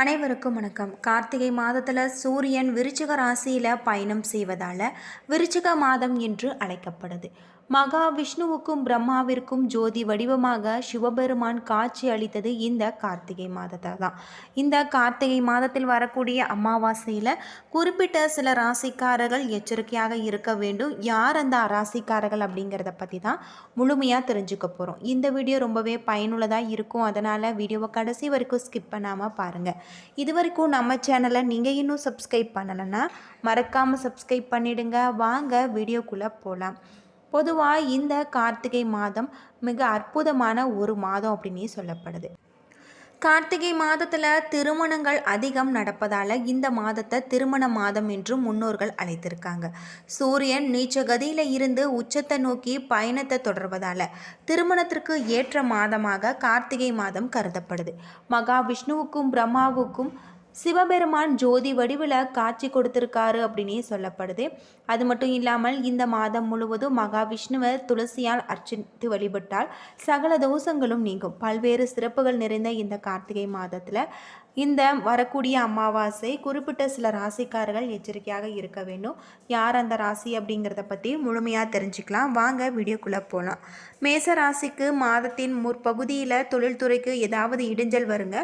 அனைவருக்கும் வணக்கம். கார்த்திகை மாதத்தில் சூரியன் விருச்சிக ராசியில் பயணம் செய்வதால் விருச்சிக மாதம் என்று அழைக்கப்படுது. மகா விஷ்ணுவுக்கும் பிரம்மாவிற்கும் ஜோதி வடிவமாக சிவபெருமான் காட்சி அளித்தது இந்த கார்த்திகை மாதத்தை தான் இந்த கார்த்திகை மாதத்தில் வரக்கூடிய அமாவாசையில் குறிப்பிட்ட சில ராசிக்காரர்கள் எச்சரிக்கையாக இருக்க வேண்டும். யார் அந்த ராசிக்காரர்கள் அப்படிங்கிறத பற்றி தான் முழுமையாக தெரிஞ்சுக்க போகிறோம் இந்த வீடியோ ரொம்பவே பயனுள்ளதாக இருக்கும். அதனால் வீடியோவை கடைசி வரைக்கும் ஸ்கிப் பண்ணாமல் பாருங்கள் இது வரைக்கும் நம்ம சேனலை நீங்கள் இன்னும் சப்ஸ்கிரைப் பண்ணலைன்னா மறக்காமல் சப்ஸ்கிரைப் பண்ணிவிடுங்க வாங்க வீடியோக்குள்ளே போகலாம் பொதுவாக இந்த கார்த்திகை மாதம் மிக அற்புதமான ஒரு மாதம் அப்படின்னே சொல்லப்படுது. கார்த்திகை மாதத்தில் திருமணங்கள் அதிகம் நடப்பதால் இந்த மாதத்தை திருமண மாதம் என்று முன்னோர்கள் அழைத்திருக்காங்க. சூரியன் நீச்ச கதியில் இருந்து உச்சத்தை நோக்கி பயணத்தை தொடர்வதால் திருமணத்திற்கு ஏற்ற மாதமாக கார்த்திகை மாதம் கருதப்படுது. மகா விஷ்ணுவுக்கும் பிரம்மாவுக்கும் சிவபெருமான் ஜோதி வடிவில் காட்சி கொடுத்திருக்காரு அப்படின்னே சொல்லப்படுது. அது மட்டும் இல்லாமல் இந்த மாதம் முழுவதும் மகாவிஷ்ணுவை துளசியால் அர்ச்சித்து வழிபட்டால் சகல தோஷங்களும் நீங்கும். பல்வேறு சிறப்புகள் நிறைந்த இந்த கார்த்திகை மாதத்தில் இந்த வரக்கூடிய அமாவாசை குறிப்பிட்ட சில ராசிக்காரர்கள் எச்சரிக்கையாக இருக்க வேண்டும். யார் அந்த ராசி அப்படிங்கிறத பற்றி முழுமையாக தெரிஞ்சுக்கலாம். வாங்க வீடியோக்குள்ளே போகலாம் மேச ராசிக்கு மாதத்தின் முற்பகுதியில் தொழில்துறைக்கு ஏதாவது இடிஞ்சல் வருங்க.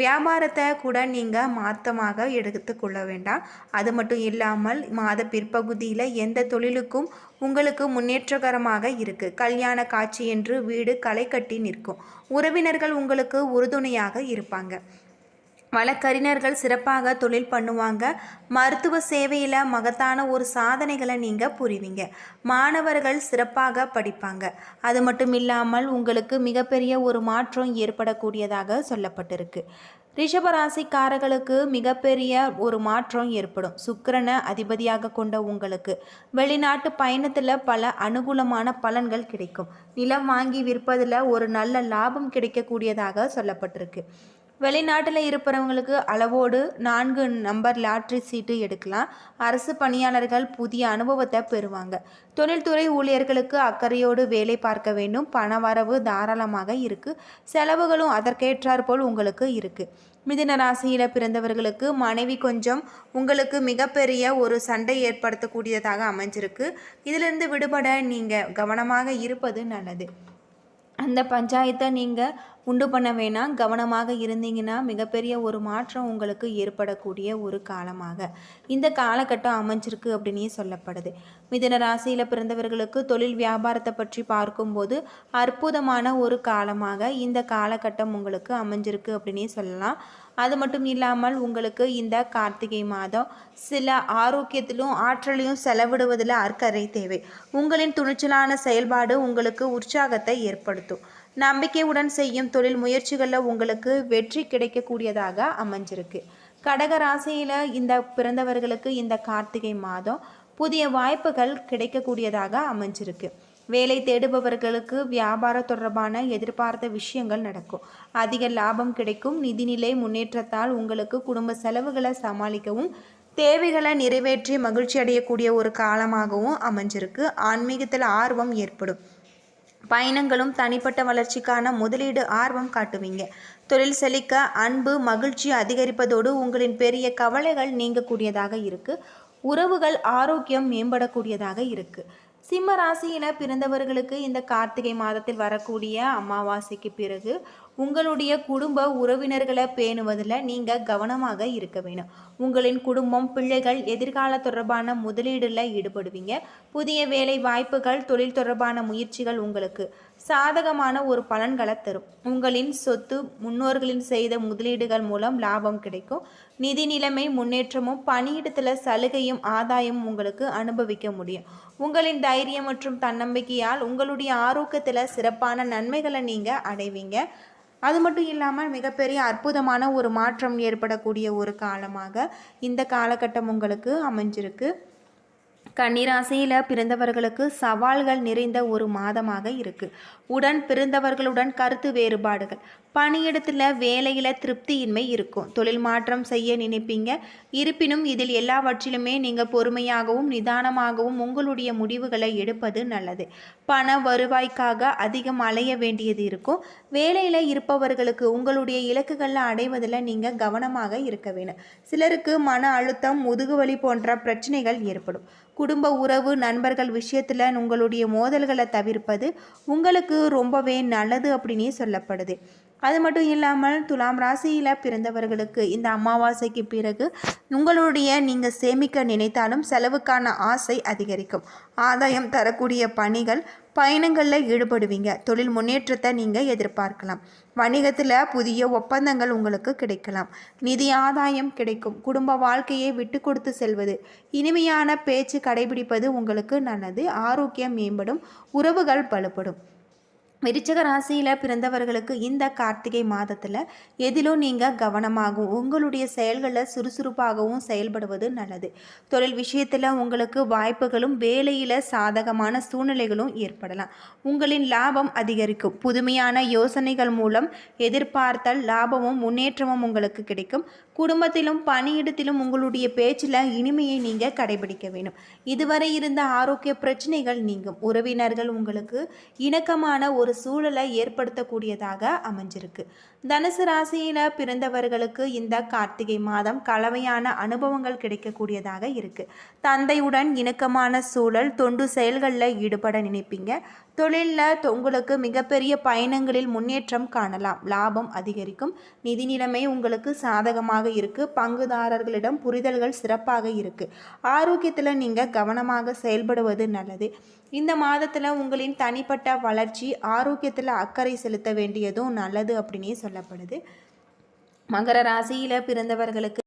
வியாபாரத்தை கூட நீங்கள் மாற்றமாக எடுத்துக்கொள்ள வேண்டாம். அது மட்டும் இல்லாமல் மாத பிற்பகுதியில் எந்த தொழிலுக்கும் உங்களுக்கு முன்னேற்றகரமாக இருக்குது கல்யாண காட்சி என்று வீடு களை கட்டி நிற்கும். உறவினர்கள் உங்களுக்கு உறுதுணையாக இருப்பாங்க. வழக்கறிஞர்கள் சிறப்பாக தொழில் பண்ணுவாங்க. மருத்துவ சேவையில் மகத்தான ஒரு சாதனைகளை நீங்கள் புரிவீங்க. மாணவர்கள் சிறப்பாக படிப்பாங்க. அது மட்டும் இல்லாமல் உங்களுக்கு மிகப்பெரிய ஒரு மாற்றம் ஏற்படக்கூடியதாக சொல்லப்பட்டிருக்கு. ரிஷபராசிக்காரர்களுக்கு மிகப்பெரிய ஒரு மாற்றம் ஏற்படும். சுக்கரனை அதிபதியாக கொண்ட உங்களுக்கு வெளிநாட்டு பயணத்தில் பல அனுகூலமான பலன்கள் கிடைக்கும். நிலம் வாங்கி விற்பதில் ஒரு நல்ல லாபம் கிடைக்கக்கூடியதாக சொல்லப்பட்டிருக்கு. வெளிநாட்டில் இருப்பவங்களுக்கு அளவோடு நான்கு நம்பர் லாட்ரி சீட்டு எடுக்கலாம். அரசு பணியாளர்கள் புதிய அனுபவத்தை பெறுவாங்க. தொழில்துறை ஊழியர்களுக்கு அக்கறையோடு வேலை பார்க்க வேண்டும். பண வரவு தாராளமாக இருக்குது செலவுகளும் அதற்கேற்றாற்போல் உங்களுக்கு இருக்குது மிதின ராசியில் பிறந்தவர்களுக்கு மனைவி கொஞ்சம் உங்களுக்கு மிகப்பெரிய ஒரு சண்டை ஏற்படுத்தக்கூடியதாக அமைஞ்சிருக்கு. இதிலிருந்து விடுபட நீங்கள் கவனமாக இருப்பது நல்லது. அந்த பஞ்சாயத்தை நீங்கள் உண்டு பண்ண வேணாம். கவனமாக இருந்தீங்கன்னா மிகப்பெரிய ஒரு மாற்றம் உங்களுக்கு ஏற்படக்கூடிய ஒரு காலமாக. இந்த காலகட்டம் அமைஞ்சிருக்கு அப்படின்னே சொல்லப்படுது. மிதன ராசியில் பிறந்தவர்களுக்கு தொழில் வியாபாரத்தை பற்றி பார்க்கும்போது அற்புதமான ஒரு காலமாக இந்த காலகட்டம் உங்களுக்கு அமைஞ்சிருக்கு அப்படின்னே சொல்லலாம். அது மட்டும் இல்லாமல் உங்களுக்கு இந்த கார்த்திகை மாதம் சில ஆரோக்கியத்திலும் ஆற்றலையும் செலவிடுவதில் அக்கறை தேவை. உங்களின் துணிச்சலான செயல்பாடு உங்களுக்கு உற்சாகத்தை ஏற்படுத்தும். நம்பிக்கையுடன் செய்யும் தொழில் முயற்சிகளில் உங்களுக்கு வெற்றி கிடைக்கக்கூடியதாக அமைஞ்சிருக்கு. கடக ராசியில் இந்த பிறந்தவர்களுக்கு இந்த கார்த்திகை மாதம் புதிய வாய்ப்புகள் கிடைக்கக்கூடியதாக அமைஞ்சிருக்கு. வேலை தேடுபவர்களுக்கு வியாபார தொடர்பான எதிர்பார்த்த விஷயங்கள் நடக்கும். அதிக லாபம் கிடைக்கும். நிதிநிலை முன்னேற்றத்தால் உங்களுக்கு குடும்ப செலவுகளை சமாளிக்கவும் தேவைகளை நிறைவேற்றி மகிழ்ச்சி அடையக்கூடிய ஒரு காலமாகவும் அமைஞ்சிருக்கு. ஆன்மீகத்தில் ஆர்வம் ஏற்படும். பயணங்களும் தனிப்பட்ட வளர்ச்சிக்கான முதலீடு ஆர்வம் காட்டுவீங்க. தொழில் செழிக்க அன்பு மகிழ்ச்சி அதிகரிப்பதோடு உங்களின் பெரிய கவலைகள் நீங்கக்கூடியதாக இருக்குது உறவுகள் ஆரோக்கியம் மேம்படக்கூடியதாக இருக்குது சிம்ம ராசியின பிறந்தவர்களுக்கு இந்த கார்த்திகை மாதத்தில் வரக்கூடிய அமாவாசைக்கு பிறகு உங்களுடைய குடும்ப உறவினர்களை பேணுவதில் நீங்கள் கவனமாக இருக்க வேணும். உங்களின் குடும்பம் பிள்ளைகள் எதிர்கால தொடர்பான முதலீடில் ஈடுபடுவீங்க. புதிய வேலை வாய்ப்புகள் தொழில் தொடர்பான முயற்சிகள் உங்களுக்கு சாதகமான ஒரு பலன்களை தரும். உங்களின் சொத்து முன்னோர்களின் செய்த முதலீடுகள் மூலம் லாபம் கிடைக்கும். நிதி நிலைமை முன்னேற்றமும் பணியிடத்தில் சலுகையும் ஆதாயமும் உங்களுக்கு அனுபவிக்க முடியும். உங்களின் தைரியம் மற்றும் தன்னம்பிக்கையால் உங்களுடைய ஆரோக்கியத்தில் சிறப்பான நன்மைகளை நீங்கள் அடைவீங்க. அது மட்டும் இல்லாமல் மிகப்பெரிய அற்புதமான ஒரு மாற்றம் ஏற்படக்கூடிய ஒரு காலமாக இந்த காலகட்டம் உங்களுக்கு அமைஞ்சிருக்கு. கன்னிராசியில் பிறந்தவர்களுக்கு சவால்கள் நிறைந்த ஒரு மாதமாக இருக்குது உடன் பிறந்தவர்களுடன் கருத்து வேறுபாடுகள். பணியிடத்தில் வேலையில் திருப்தியின்மை இருக்கும். தொழில் மாற்றம் செய்ய நினைப்பீங்க. இருப்பினும் இதில் எல்லாவற்றிலுமே நீங்கள் பொறுமையாகவும் நிதானமாகவும் உங்களுடைய முடிவுகளை எடுப்பது நல்லது. பண வருவாய்க்காக அதிகம் அலைய வேண்டியது இருக்கும். வேலையில் இருப்பவர்களுக்கு உங்களுடைய இலக்குகளை அடைவதில் நீங்கள் கவனமாக இருக்க வேணும் சிலருக்கு மன அழுத்தம் முதுகுவலி போன்ற பிரச்சனைகள் ஏற்படும். குடும்ப உறவு நண்பர்கள் விஷயத்தில் உங்களுடைய மோதல்களை தவிர்ப்பது உங்களுக்கு ரொம்பவே நல்லது அப்படின்னே சொல்லப்படுது. அது மட்டும் இல்லாமல் துலாம் ராசியில் பிறந்தவர்களுக்கு இந்த அமாவாசைக்கு பிறகு உங்களுடைய நீங்கள் சேமிக்க நினைத்தாலும் செலவுக்கான ஆசை அதிகரிக்கும். ஆதாயம் தரக்கூடிய பணிகள் பயணங்களில் ஈடுபடுவீங்க. தொழில் முன்னேற்றத்தை நீங்கள் எதிர்பார்க்கலாம். வணிகத்தில் புதிய ஒப்பந்தங்கள் உங்களுக்கு கிடைக்கலாம். நிதி ஆதாயம் கிடைக்கும். குடும்ப வாழ்க்கையை விட்டு கொடுத்து செல்வது. இனிமையான பேச்சு கடைபிடிப்பது உங்களுக்கு நல்லது. ஆரோக்கியம் மேம்படும். உறவுகள் பலுப்படும். விருச்சக ராசியில் பிறந்தவர்களுக்கு இந்த கார்த்திகை மாதத்தில் எதிலும் நீங்கள் கவனமாகவும் உங்களுடைய செயல்களில் சுறுசுறுப்பாகவும் செயல்படுவது நல்லது. தொழில் விஷயத்தில் உங்களுக்கு வாய்ப்புகளும் வேலையில் சாதகமான சூழ்நிலைகளும் ஏற்படலாம். உங்களின் லாபம் அதிகரிக்கும். புதுமையான யோசனைகள் மூலம் எதிர்பார்த்தல் லாபமும் முன்னேற்றமும் உங்களுக்கு கிடைக்கும். குடும்பத்திலும் பணியிடத்திலும் உங்களுடைய பேச்சில் இனிமையை நீங்கள் கடைபிடிக்க வேணும் இதுவரை இருந்த ஆரோக்கிய பிரச்சனைகள் நீங்கும். உறவினர்கள் உங்களுக்கு இணக்கமான ஒரு சூழலை ஏற்படுத்தக்கூடியதாக அமைஞ்சிருக்கு. தனுசு ராசியில் பிறந்தவர்களுக்கு இந்த கார்த்திகை மாதம் கலவையான அனுபவங்கள் கிடைக்கக்கூடியதாக இருக்குது தந்தையுடன் இணக்கமான சூழல் தொண்டு செயல்களில் ஈடுபட நினைப்பீங்க. தொழிலில் உங்களுக்கு மிகப்பெரிய பயணங்களில் முன்னேற்றம் காணலாம். லாபம் அதிகரிக்கும். நிதி நிலைமை உங்களுக்கு சாதகமாக இருக்குது பங்குதாரர்களிடம் புரிதல்கள் சிறப்பாக இருக்குது ஆரோக்கியத்தில் நீங்கள் கவனமாக செயல்படுவது நல்லது. இந்த மாதத்தில் உங்களின் தனிப்பட்ட வளர்ச்சி ஆரோக்கியத்தில் அக்கறை செலுத்த வேண்டியதும் நல்லது அப்படின்னே சொல்லப்படுது. மகர ராசியில் பிறந்தவர்களுக்கு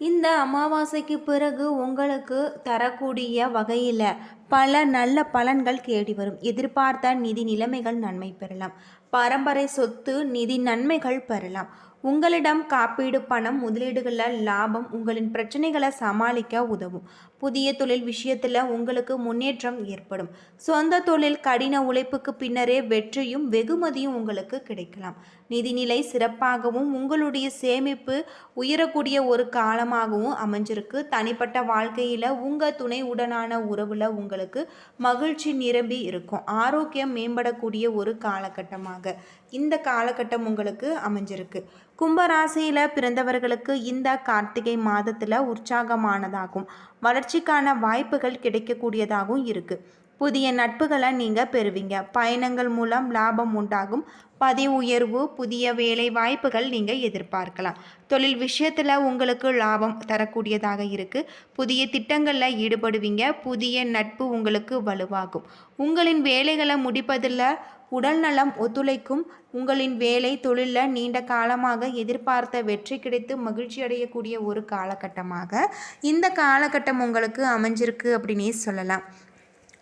இந்த அமாவாசைக்கு பிறகு உங்களுக்கு தரக்கூடிய வகையில் பல நல்ல பலன்கள் தேடி வரும். எதிர்பார்த்த நிதி நிலைமைகள் நன்மை பெறலாம். பரம்பரை சொத்து நிதி நன்மைகள் பெறலாம். உங்களிடம் காப்பீடு பணம் முதலீடுகளில் லாபம் உங்களின் பிரச்சனைகளை சமாளிக்க உதவும். புதிய தொழில் விஷயத்தில் உங்களுக்கு முன்னேற்றம் ஏற்படும். சொந்த தொழில் கடின உழைப்புக்கு பின்னரே வெற்றியும் வெகுமதியும் உங்களுக்கு கிடைக்கலாம். நிதிநிலை சிறப்பாகவும் உங்களுடைய சேமிப்பு உயரக்கூடிய ஒரு காலமாகவும் அமைஞ்சிருக்கு. தனிப்பட்ட வாழ்க்கையில் உங்கள் துணை உடனான உறவில் உங்களுக்கு மகிழ்ச்சி நிரம்பி இருக்கும். ஆரோக்கியம் மேம்படக்கூடிய ஒரு காலகட்டமாக. இந்த காலகட்டம் உங்களுக்கு அமைஞ்சிருக்கு. கும்பராசியில் பிறந்தவர்களுக்கு இந்த கார்த்திகை மாதத்தில் உற்சாகமானதாகும். வளர்ச்சிக்கான வாய்ப்புகள் கிடைக்கக்கூடியதாகவும் இருக்குது புதிய நட்புகளை நீங்கள் பெறுவீங்க. பயணங்கள் மூலம் லாபம் உண்டாகும். பதவி உயர்வு புதிய வேலை வாய்ப்புகள் நீங்கள் எதிர்பார்க்கலாம். தொழில் விஷயத்தில் உங்களுக்கு லாபம் தரக்கூடியதாக இருக்குது புதிய திட்டங்களில் ஈடுபடுவீங்க. புதிய நட்பு உங்களுக்கு வலுவாகும். உங்களின் வேலைகளை முடிப்பதில் உடல்நலம் ஒத்துழைக்கும் உங்களின் வேலை தொழிலில் நீண்ட காலமாக எதிர்பார்த்த வெற்றி கிடைத்து மகிழ்ச்சி அடையக்கூடிய ஒரு காலகட்டமாக இந்த காலகட்டம் உங்களுக்கு அமைஞ்சிருக்கு அப்படின்னே சொல்லலாம்.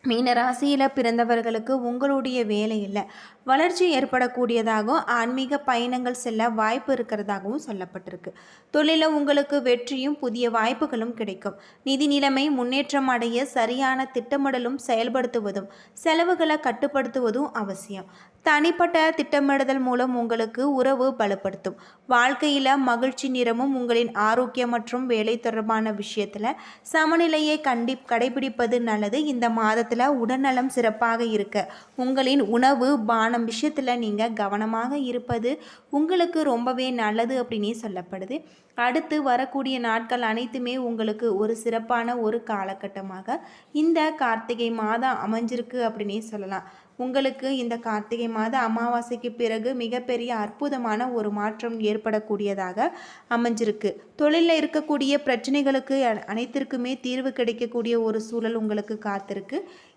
மீன ராசியில் பிறந்தவர்களுக்கு உங்களுடைய வேலையில் வளர்ச்சி ஏற்படக்கூடியதாகவும் ஆன்மீக பயணங்கள் செல்ல வாய்ப்பு இருக்கிறதாகவும் சொல்லப்பட்டிருக்கு. தொழிலில் உங்களுக்கு வெற்றியும் புதிய வாய்ப்புகளும் கிடைக்கும். நிதி நிலைமை முன்னேற்றம் அடைய சரியான திட்டமிடலும் செயல்படுத்துவதும் செலவுகளை கட்டுப்படுத்துவதும் அவசியம். தனிப்பட்ட திட்டமிடுதல் மூலம் உங்களுக்கு உறவு பலப்படுத்தும். வாழ்க்கையில் மகிழ்ச்சி நிறமும் உங்களின் ஆரோக்கியம் மற்றும் வேலை தொடர்பான விஷயத்தில் சமநிலையை கண்டி கடைபிடிப்பது நல்லது. இந்த மாதத்தில் உடல்நலம் சிறப்பாக இருக்க உங்களின் உணவு பான பானம் விஷயத்தில் நீங்கள் கவனமாக இருப்பது உங்களுக்கு ரொம்பவே நல்லது அப்படின்னே சொல்லப்படுது. அடுத்து வரக்கூடிய நாட்கள் அனைத்துமே உங்களுக்கு ஒரு சிறப்பான ஒரு காலகட்டமாக இந்த கார்த்திகை மாதம் அமைஞ்சிருக்கு அப்படின்னே சொல்லலாம். உங்களுக்கு இந்த கார்த்திகை மாத அமாவாசைக்கு பிறகு மிகப்பெரிய அற்புதமான ஒரு மாற்றம் ஏற்படக்கூடியதாக அமைஞ்சிருக்கு. தொழிலில் இருக்கக்கூடிய பிரச்சனைகளுக்கு அனைத்திற்குமே தீர்வு கிடைக்கக்கூடிய ஒரு சூழல் உங்களுக்கு காத்திருக்கு.